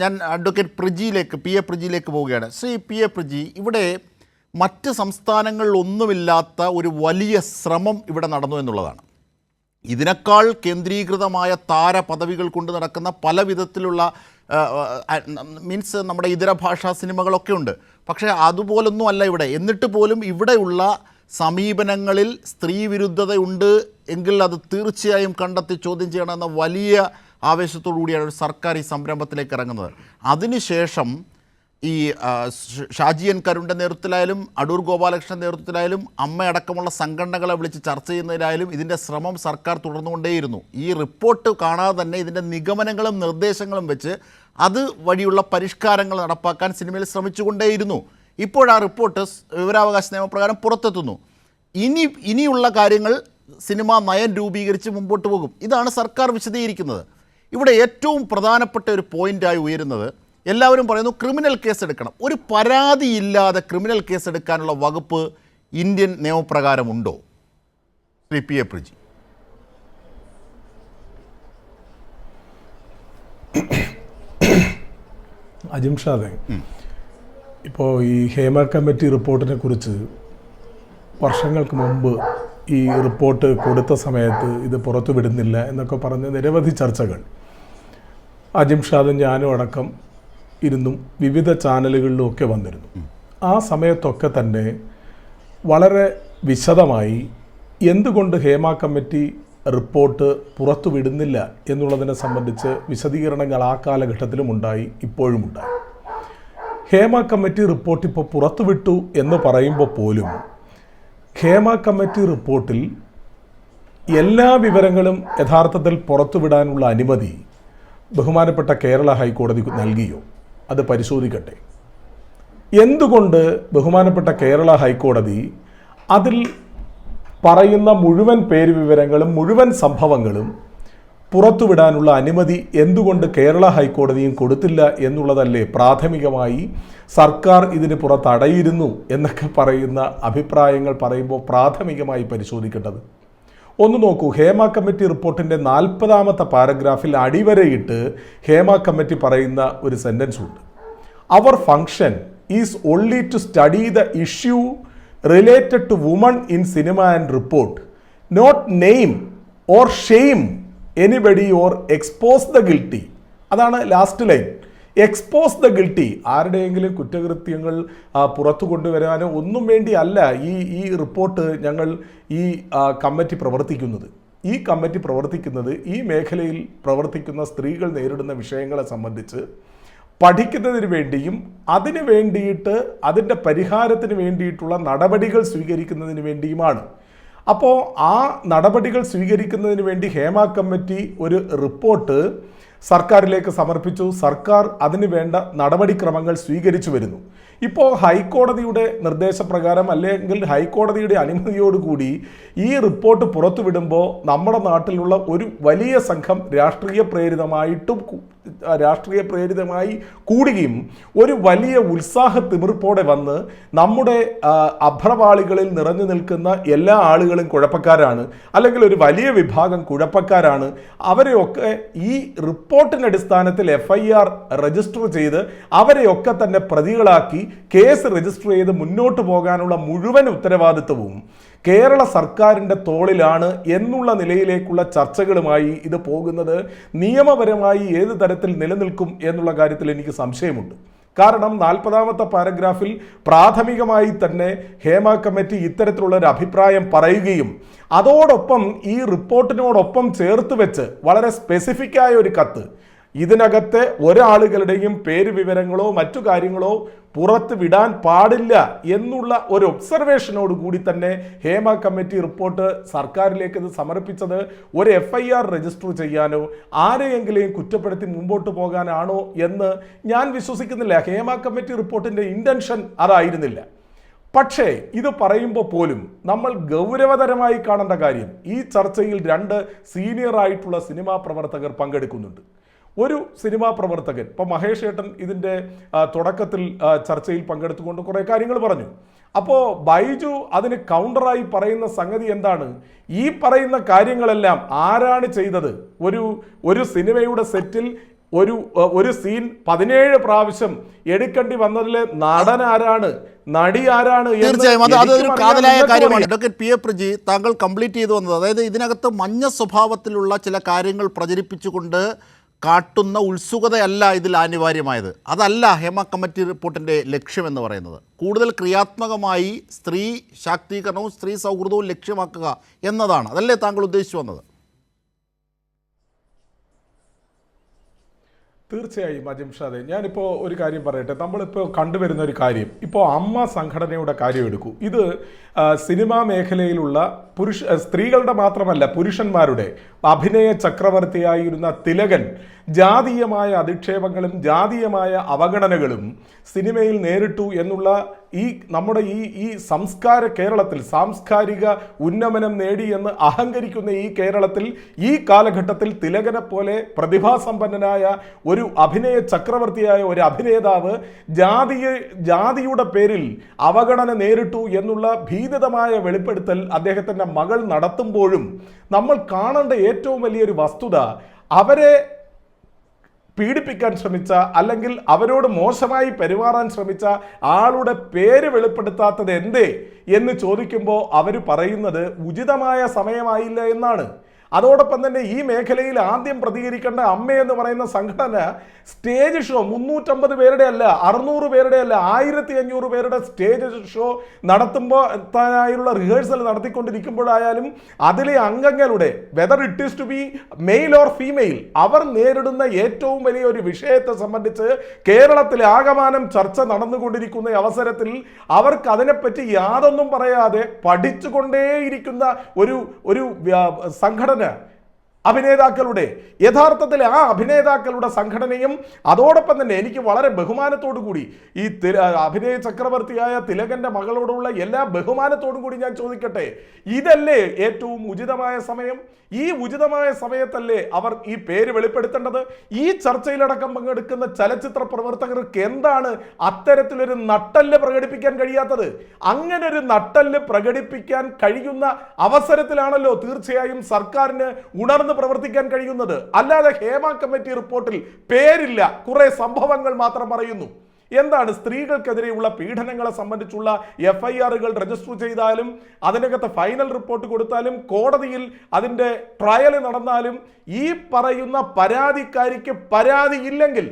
ഞാൻ അഡ്വക്കേറ്റ് പ്രജിയിലേക്ക് P A പ്രജിയിലേക്ക് പോവുകയാണ്. ശ്രീ പി എ പ്രജി ഇവിടെ മറ്റ് സംസ്ഥാനങ്ങളിലൊന്നുമില്ലാത്ത ഒരു വലിയ ശ്രമം ഇവിടെ നടന്നു എന്നുള്ളതാണ്. ഇതിനേക്കാൾ കേന്ദ്രീകൃതമായ താര പദവികൾ കൊണ്ട് നടക്കുന്ന പല വിധത്തിലുള്ള മീൻസ് നമ്മുടെ ഇതര ഭാഷാ സിനിമകളൊക്കെ ഉണ്ട്. പക്ഷേ അതുപോലൊന്നും അല്ല ഇവിടെ. എന്നിട്ട് പോലും ഇവിടെയുള്ള സമീപനങ്ങളിൽ സ്ത്രീ വിരുദ്ധതയുണ്ട് എങ്കിൽ അത് തീർച്ചയായും കണ്ടെത്തി ചോദ്യം ചെയ്യണമെന്ന വലിയ ആവേശത്തോടു കൂടിയാണ് ഒരു സർക്കാർ ഈ സംരംഭത്തിലേക്ക് ഇറങ്ങുന്നത്. അതിനുശേഷം ഈ ഷാജിയൻ കരുണിന്റെ നേതൃത്വത്തിലായാലും അടൂർ ഗോപാലകൃഷ്ണന്റെ നേതൃത്വത്തിലായാലും അമ്മയടക്കമുള്ള സംഘടനകളെ വിളിച്ച് ചർച്ച ചെയ്യുന്നതിലായാലും ഇതിന്റെ ശ്രമം സർക്കാർ തുടർന്നുകൊണ്ടേയിരുന്നു. ഈ റിപ്പോർട്ട് കാണാതെ തന്നെ ഇതിന്റെ നിഗമനങ്ങളും നിർദ്ദേശങ്ങളും വെച്ച് അത് വഴിയുള്ള പരിഷ്കാരങ്ങൾ നടപ്പാക്കാൻ സിനിമയിൽ ശ്രമിച്ചുകൊണ്ടേയിരുന്നു. ഇപ്പോൾ ആ റിപ്പോർട്ട് വിവരാവകാശ നിയമപ്രകാരം പുറത്തെത്തുന്നു. ഇനി ഇനിയുള്ള കാര്യങ്ങൾ സിനിമ നയം രൂപീകരിച്ച് മുമ്പോട്ട് പോകും. ഇതാണ് സർക്കാർ വിശദീകരിക്കുന്നത്. ഇവിടെ ഏറ്റവും പ്രധാനപ്പെട്ട ഒരു പോയിന്റായി ഉയരുന്നത് എല്ലാവരും പറയുന്നു ക്രിമിനൽ കേസ് എടുക്കണം ഒരു പരാതിയില്ലാതെ ക്രിമിനൽ കേസ് എടുക്കാനുള്ള വകുപ്പ് Indian നിയമപ്രകാരമുണ്ടോ? Shri P A Preji. Ajim അജിംഷാദെ ഇപ്പോൾ ഈ ഹേമ കമ്മിറ്റി റിപ്പോർട്ടിനെ കുറിച്ച് വർഷങ്ങൾക്ക് മുമ്പ് ഈ റിപ്പോർട്ട് കൊടുത്ത സമയത്ത് ഇത് പുറത്തു വിടുന്നില്ല എന്നൊക്കെ പറഞ്ഞ് നിരവധി ചർച്ചകൾ. അജിംഷാദും ഞാനും അടക്കം ഇരുന്നും വിവിധ ചാനലുകളിലും ഒക്കെ വന്നിരുന്നു. ആ സമയത്തൊക്കെ തന്നെ വളരെ വിശദമായി എന്തുകൊണ്ട് ഹേമ കമ്മിറ്റി റിപ്പോർട്ട് പുറത്തു വിടുന്നില്ല എന്നുള്ളതിനെ സംബന്ധിച്ച് വിശദീകരണങ്ങൾ ആ കാലഘട്ടത്തിലും ഉണ്ടായി ഇപ്പോഴും ഉണ്ടായി. ഹേമ കമ്മിറ്റി റിപ്പോർട്ട് ഇപ്പോൾ പുറത്തുവിട്ടു എന്ന് പറയുമ്പോൾ പോലും ഹേമ കമ്മിറ്റി റിപ്പോർട്ടിൽ എല്ലാ വിവരങ്ങളും യഥാർത്ഥത്തിൽ പുറത്തുവിടാനുള്ള അനുമതി ബഹുമാനപ്പെട്ട കേരള ഹൈക്കോടതി നൽകിയോ? അത് പരിശോധിക്കട്ടെ. എന്തുകൊണ്ട് ബഹുമാനപ്പെട്ട കേരള ഹൈക്കോടതി അതിൽ പറയുന്ന മുഴുവൻ പേര് വിവരങ്ങളും മുഴുവൻ സംഭവങ്ങളും പുറത്തുവിടാനുള്ള അനുമതി എന്തുകൊണ്ട് കേരള ഹൈക്കോടതിയും കൊടുത്തില്ല എന്നുള്ളതല്ലേ പ്രാഥമികമായി സർക്കാർ ഇതിന് പുറത്തടയിരുന്നു എന്നൊക്കെ പറയുന്ന അഭിപ്രായങ്ങൾ പറയുമ്പോൾ പ്രാഥമികമായി പരിശോധിക്കേണ്ടത്? ഒന്ന് നോക്കൂ. ഹേമ കമ്മിറ്റി റിപ്പോർട്ടിന്റെ നാൽപ്പതാമത്തെ പാരഗ്രാഫിൽ അടിവരയിട്ട് ഹേമ കമ്മിറ്റി പറയുന്ന ഒരു സെന്റൻസ് ഉണ്ട്. അവർ function is only to study the issue related to woman in cinema and report not name or shame anybody or expose the guilty അതാണ് last line expose the guilty ആരുടെയെങ്കിലും കുറ്റകൃത്യങ്ങൾ പുറത്തു കൊണ്ടുവരാനോ ഒന്നും വേണ്ടി അല്ല ഈ ഈ റിപ്പോർട്ട് ഞങ്ങൾ ഈ കമ്മിറ്റി പ്രവർത്തിക്കുന്നത്. ഈ കമ്മിറ്റി പ്രവർത്തിക്കുന്നത് ഈ മേഖലയിൽ പ്രവർത്തിക്കുന്ന സ്ത്രീകൾ നേരിടുന്ന വിഷയങ്ങളെ സംബന്ധിച്ച് പഠിക്കുന്നതിന് വേണ്ടിയും അതിന് വേണ്ടിയിട്ട് അതിന്റെ പരിഹാരത്തിന് വേണ്ടിയിട്ടുള്ള നടപടികൾ സ്വീകരിക്കുന്നതിന് വേണ്ടിയുമാണ്. അപ്പോൾ ആ നടപടികൾ സ്വീകരിക്കുന്നതിന് വേണ്ടി ഹേമ കമ്മിറ്റി ഒരു റിപ്പോർട്ട് സർക്കാരിലേക്ക് സമർപ്പിച്ചു. സർക്കാർ അതിന് വേണ്ട നടപടിക്രമങ്ങൾ സ്വീകരിച്ചു വരുന്നു. ഇപ്പോൾ ഹൈക്കോടതിയുടെ നിർദ്ദേശപ്രകാരം അല്ലെങ്കിൽ ഹൈക്കോടതിയുടെ അനുമതിയോടുകൂടി ഈ റിപ്പോർട്ട് പുറത്തുവിടുമ്പോൾ നമ്മുടെ നാട്ടിലുള്ള ഒരു വലിയ സംഘം രാഷ്ട്രീയ പ്രേരിതമായിട്ടും രാഷ്ട്രീയ പ്രേരിതമായി കൂടുകയും ഒരു വലിയ ഉത്സാഹ തിമിർപ്പോടെ വന്ന് നമ്മുടെ അഭ്രവാളികളിൽ നിറഞ്ഞു നിൽക്കുന്ന എല്ലാ ആളുകളും കുഴപ്പക്കാരാണ്. അല്ലെങ്കിൽ ഒരു വലിയ വിഭാഗം കുഴപ്പക്കാരാണ്. അവരെയൊക്കെ ഈ റിപ്പോർട്ടിന്റെ അടിസ്ഥാനത്തിൽ എഫ് ഐ ആർ രജിസ്റ്റർ ചെയ്ത് അവരെയൊക്കെ തന്നെ പ്രതികളാക്കി കേസ് രജിസ്റ്റർ ചെയ്ത് മുന്നോട്ട് പോകാനുള്ള മുഴുവൻ ഉത്തരവാദിത്വവും കേരള സർക്കാരിന്റെ തോളിലാണ് എന്നുള്ള നിലയിലേക്കുള്ള ചർച്ചകളുമായി ഇത് പോകുന്നത്. നിയമപരമായി ഏത് തരത്തിൽ നിലനിൽക്കും എന്നുള്ള കാര്യത്തിൽ എനിക്ക് സംശയമുണ്ട്. കാരണം നാൽപ്പതാമത്തെ പാരഗ്രാഫിൽ പ്രാഥമികമായി തന്നെ ഹേമ കമ്മിറ്റി ഇത്തരത്തിലുള്ള ഒരു അഭിപ്രായം പറയുകയും അതോടൊപ്പം ഈ റിപ്പോർട്ടിനോടൊപ്പം ചേർത്ത് വെച്ച് വളരെ സ്പെസിഫിക്കായ ഒരു കത്ത് ഇതിനകത്തെ ഒരാളുകളുടെയും പേര് വിവരങ്ങളോ മറ്റു കാര്യങ്ങളോ പുറത്ത് വിടാൻ പാടില്ല എന്നുള്ള ഒരു ഒബ്സർവേഷനോട് കൂടി തന്നെ ഹേമ കമ്മിറ്റി റിപ്പോർട്ട് സർക്കാരിലേക്ക് ഇത് സമർപ്പിച്ചത് ഒരു എഫ് ഐ ആർ രജിസ്റ്റർ ചെയ്യാനോ ആരെയെങ്കിലും കുറ്റപ്പെടുത്തി മുമ്പോട്ട് പോകാനാണോ എന്ന് ഞാൻ വിശ്വസിക്കുന്നില്ല. ഹേമ കമ്മിറ്റി റിപ്പോർട്ടിന്റെ ഇന്റൻഷൻ അതായിരുന്നില്ല. പക്ഷേ ഇത് പറയുമ്പോൾ പോലും നമ്മൾ ഗൗരവതരമായി കാണേണ്ട കാര്യം ഈ ചർച്ചയിൽ രണ്ട് സീനിയർ ആയിട്ടുള്ള സിനിമാ പ്രവർത്തകർ പങ്കെടുക്കുന്നുണ്ട്. ഒരു സിനിമാ പ്രവർത്തകൻ. ഇപ്പോൾ മഹേഷ് ഏട്ടൻ ഇതിന്റെ തുടക്കത്തിൽ ചർച്ചയിൽ പങ്കെടുത്തുകൊണ്ട് കുറേ കാര്യങ്ങൾ പറഞ്ഞു. അപ്പോൾ ബൈജു അതിന് കൗണ്ടറായി പറയുന്ന സംഗതി എന്താണ്? ഈ പറയുന്ന കാര്യങ്ങളെല്ലാം ആരാണ് ചെയ്തത്? ഒരു ഒരു സിനിമയുടെ സെറ്റിൽ ഒരു ഒരു സീൻ പതിനേഴ് പ്രാവശ്യം എടുക്കേണ്ടി വന്നതിലെ നടൻ ആരാണ്? നടി ആരാണ് തീർച്ചയായും. അത് അതൊരു കാതലായ കാര്യമാണ്. അഡ്വക്കേറ്റ് പി എ പ്രജി താങ്കൾ കംപ്ലീറ്റ് ചെയ്തു വന്നത്. അതായത് ഇതിനകത്ത് മഞ്ഞ സ്വഭാവത്തിലുള്ള ചില കാര്യങ്ങൾ പ്രചരിപ്പിച്ചുകൊണ്ട് കാട്ടുന്ന ഉത്സുകതയല്ല ഇതിൽ അനിവാര്യമായത്. അതല്ല ഹേമ കമ്മിറ്റി റിപ്പോർട്ടിന്റെ ലക്ഷ്യമെന്ന് പറയുന്നത്. കൂടുതൽ ക്രിയാത്മകമായി സ്ത്രീ ശാക്തീകരണവും സ്ത്രീ സൗഹൃദവും ലക്ഷ്യമാക്കുക എന്നതാണ്. അതല്ലേ താങ്കൾ ഉദ്ദേശിച്ചു വന്നത്? തീർച്ചയായും അജിം ഷാദെ ഞാനിപ്പോൾ ഒരു കാര്യം പറയട്ടെ. നമ്മളിപ്പോൾ കണ്ടുവരുന്ന ഒരു കാര്യം. ഇപ്പോൾ അമ്മ സംഘടനയുടെ കാര്യം എടുക്കൂ ഇത് സിനിമാ മേഖലയിലുള്ള പുരുഷ സ്ത്രീകളുടെ മാത്രമല്ല പുരുഷന്മാരുടെ അഭിനയ ചക്രവർത്തിയായിരുന്ന തിലകൻ ജാതീയമായ അധിക്ഷേപങ്ങളും ജാതീയമായ അവഗണനകളും സിനിമയിൽ നേരിട്ടു എന്നുള്ള ഈ നമ്മുടെ ഈ ഈ സംസ്കാര കേരളത്തിൽ സാംസ്കാരിക ഉന്നമനം നേടി എന്ന് അഹങ്കരിക്കുന്ന ഈ കേരളത്തിൽ ഈ കാലഘട്ടത്തിൽ തിലകനെ പോലെ പ്രതിഭാസമ്പന്നനായ ഒരു അഭിനയ ചക്രവർത്തിയായ ഒരു അഭിനേതാവ് ജാതിയെ ജാതിയുടെ പേരിൽ അവഗണന നേരിട്ടു എന്നുള്ള ഭീതിതമായ വെളിപ്പെടുത്തൽ അദ്ദേഹത്തിന്റെ മകൾ നടത്തുമ്പോഴും നമ്മൾ കാണേണ്ട ഏറ്റവും വലിയൊരു വസ്തുത അവരെ പീഡിപ്പിക്കാൻ ശ്രമിച്ച അല്ലെങ്കിൽ അവരോട് മോശമായി പെരുമാറാൻ ശ്രമിച്ച ആളുടെ പേര് വെളിപ്പെടുത്താത്തത് എന്തേ എന്ന് ചോദിക്കുമ്പോൾ അവർ പറയുന്നത് ഉചിതമായ സമയമായില്ല എന്നാണ്. അതോടൊപ്പം തന്നെ ഈ മേഖലയിൽ ആദ്യം പ്രതികരിക്കേണ്ട അമ്മ പറയുന്ന സംഘടന സ്റ്റേജ് ഷോ മുന്നൂറ്റമ്പത് പേരുടെ അല്ല അറുന്നൂറ് പേരുടെ അല്ല ആയിരത്തി അഞ്ഞൂറ് പേരുടെ സ്റ്റേജ് ഷോ നടത്തുമ്പോൾ എത്താനായുള്ള റിഹേഴ്സൽ നടത്തിക്കൊണ്ടിരിക്കുമ്പോഴായാലും അതിലെ അംഗങ്ങളുടെ whether it is to be male or female അവർ നേരിടുന്ന ഏറ്റവും വലിയ ഒരു വിഷയത്തെ സംബന്ധിച്ച് കേരളത്തിൽ ആകമാനം ചർച്ച നടന്നുകൊണ്ടിരിക്കുന്ന അവസരത്തിൽ അവർക്ക് അതിനെപ്പറ്റി യാതൊന്നും പറയാതെ പഠിച്ചുകൊണ്ടേയിരിക്കുന്ന ഒരു ഒരു വ്യ- അഭിനേതാക്കളുടെ യഥാർത്ഥത്തിൽ ആ അഭിനേതാക്കളുടെ സംഘടനയും അതോടൊപ്പം തന്നെ എനിക്ക് വളരെ ബഹുമാനത്തോടു കൂടി ഈ അഭിനയ ചക്രവർത്തിയായ തിലകന്റെ മകളോടുള്ള എല്ലാ ബഹുമാനത്തോടും കൂടി ഞാൻ ചോദിക്കട്ടെ. ഇതല്ലേ ഏറ്റവും ഉചിതമായ സമയം? ഈ ഉചിതമായ സമയത്തല്ലേ അവർ ഈ പേര് വെളിപ്പെടുത്തേണ്ടത്? ഈ ചർച്ചയിലടക്കം പങ്കെടുക്കുന്ന ചലച്ചിത്ര പ്രവർത്തകർക്ക് എന്താണ് അത്തരത്തിലൊരു നട്ടൽ പ്രകടിപ്പിക്കാൻ കഴിയാത്തത്? അങ്ങനെ ഒരു നട്ടൽ പ്രകടിപ്പിക്കാൻ കഴിയുന്ന അവസരത്തിലാണല്ലോ തീർച്ചയായും സർക്കാരിന് ഉണർന്ന് പ്രവർത്തിക്കാൻ കഴിയുന്നത്. അല്ലാതെ ഹേമ കമ്മിറ്റി റിപ്പോർട്ടിൽ പേരില്ല. കുറെ സംഭവങ്ങൾ മാത്രം പറയുന്നു. എന്താണ് സ്ത്രീകൾക്കെതിരെയുള്ള പീഡനങ്ങളെ സംബന്ധിച്ചുള്ള എഫ് ഐ ആറുകൾ രജിസ്റ്റർ ചെയ്താലും അതിനകത്ത് ഫൈനൽ റിപ്പോർട്ട് കൊടുത്താലും കോടതിയിൽ അതിന്റെ ട്രയൽ നടന്നാലും ഈ പറയുന്ന പരാതിക്കാരിക്ക് പരാതി ഇല്ലെങ്കിൽ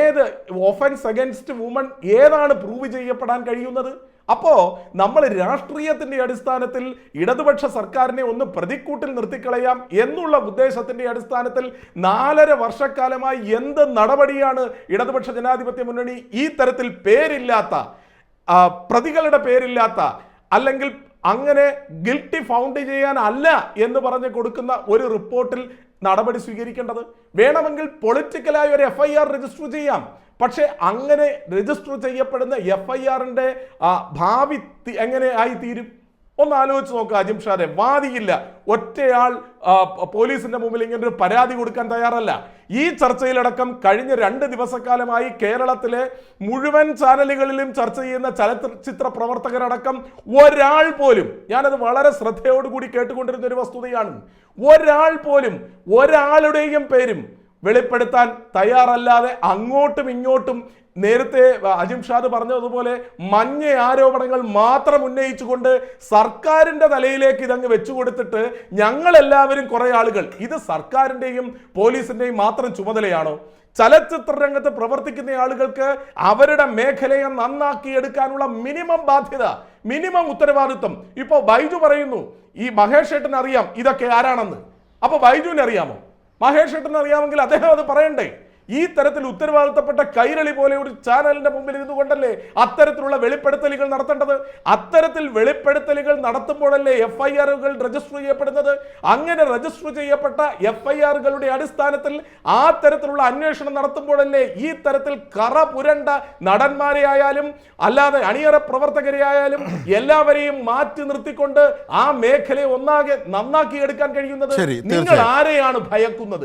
ഏത് ഒഫൻസ് അഗൻസ്റ്റ് വുമൺ ഏതാണ് പ്രൂവ് ചെയ്യപ്പെടാൻ കഴിയുന്നത്? അപ്പോ നമ്മൾ രാഷ്ട്രീയത്തിന്റെ അടിസ്ഥാനത്തിൽ ഇടതുപക്ഷ സർക്കാരിനെ ഒന്ന് പ്രതിക്കൂട്ടിൽ നിർത്തിക്കളയാം എന്നുള്ള ഉദ്ദേശത്തിന്റെ അടിസ്ഥാനത്തിൽ നാലര വർഷക്കാലമായി എന്ത് നടപടിയാണ് ഇടതുപക്ഷ ജനാധിപത്യ മുന്നണി ഈ തരത്തിൽ പേരില്ലാത്ത പ്രതികളുടെ പേരില്ലാത്ത അല്ലെങ്കിൽ അങ്ങനെ ഗിൽട്ടി ഫൗണ്ട് ചെയ്യാനല്ല എന്ന് പറഞ്ഞ് കൊടുക്കുന്ന ഒരു റിപ്പോർട്ടിൽ നടപടി സ്വീകരിക്കേണ്ടത് വേണമെങ്കിൽ പൊളിറ്റിക്കലായി ഒരു എഫ് ഐ ആർ രജിസ്റ്റർ ചെയ്യാം. പക്ഷേ അങ്ങനെ രജിസ്റ്റർ ചെയ്യപ്പെടുന്ന എഫ് ഐ ആറിന്റെ ഭാവി എങ്ങനെ ആയി തീരും ഒന്ന് ആലോചിച്ച് നോക്കുക അജിം ഷാദെ വാദിയില്ല. ഒറ്റയാൾ പോലീസിന്റെ മുമ്പിൽ ഇങ്ങനെ ഒരു പരാതി കൊടുക്കാൻ തയ്യാറല്ല. ഈ ചർച്ചയിലടക്കം കഴിഞ്ഞ രണ്ട് ദിവസക്കാലമായി കേരളത്തിലെ മുഴുവൻ ചാനലുകളിലും ചർച്ച ചെയ്യുന്ന ചലച്ചിത്ര പ്രവർത്തകരടക്കം ഒരാൾ പോലും ഞാനത് വളരെ ശ്രദ്ധയോടുകൂടി കേട്ടുകൊണ്ടിരുന്ന ഒരു വസ്തുതയാണ്. ഒരാൾ പോലും ഒരാളുടെയും പേരും വെളിപ്പെടുത്താൻ തയ്യാറല്ലാതെ അങ്ങോട്ടും ഇങ്ങോട്ടും നേരത്തെ അജിം ഷാദ് പറഞ്ഞതുപോലെ മഞ്ഞ ആരോപണങ്ങൾ മാത്രം ഉന്നയിച്ചുകൊണ്ട് സർക്കാരിന്റെ തലയിലേക്ക് ഇതങ്ങ് വെച്ചു കൊടുത്തിട്ട് ഞങ്ങളെല്ലാവരും കുറെ ആളുകൾ ഇത് സർക്കാരിന്റെയും പോലീസിന്റെയും മാത്രം ചുമതലയാണോ? ചലച്ചിത്ര രംഗത്ത് പ്രവർത്തിക്കുന്ന ആളുകൾക്ക് അവരുടെ മേഖലയെ നന്നാക്കി എടുക്കാനുള്ള മിനിമം ബാധ്യത മിനിമം ഉത്തരവാദിത്വം. ഇപ്പോൾ ബൈജു പറയുന്നു ഈ മഹേഷ് അറിയാം ഇതൊക്കെ ആരാണെന്ന്. അപ്പോൾ ബൈജുവിനെ അറിയാമോ മഹേഷ് അറിയാമെങ്കിൽ അദ്ദേഹം അത് പറയണ്ടേ? ഈ തരത്തിൽ ഉത്തരവാദിത്തപ്പെട്ട കൈരളി പോലെ ഒരു ചാനലിന്റെ മുമ്പിൽ ഇരുന്നു കൊണ്ടല്ലേ അത്തരത്തിലുള്ള വെളിപ്പെടുത്തലുകൾ നടത്തേണ്ടത്? അത്തരത്തിൽ വെളിപ്പെടുത്തലുകൾ നടത്തുമ്പോഴല്ലേ എഫ് ഐ ആറുകൾ രജിസ്റ്റർ ചെയ്യപ്പെടുന്നത്? അങ്ങനെ രജിസ്റ്റർ ചെയ്യപ്പെട്ട എഫ് ഐ ആറുകളുടെ അടിസ്ഥാനത്തിൽ ആ തരത്തിലുള്ള അന്വേഷണം നടത്തുമ്പോഴല്ലേ ഈ തരത്തിൽ കറ പുരണ്ട നടന്മാരെ ആയാലും അല്ലാതെ അണിയറ പ്രവർത്തകരെ ആയാലും എല്ലാവരെയും മാറ്റി നിർത്തിക്കൊണ്ട് ആ മേഖലയെ ഒന്നാകെ നന്നാക്കി എടുക്കാൻ കഴിയുന്നത് നിങ്ങൾ ആരെയാണ് ഭയക്കുന്നത്?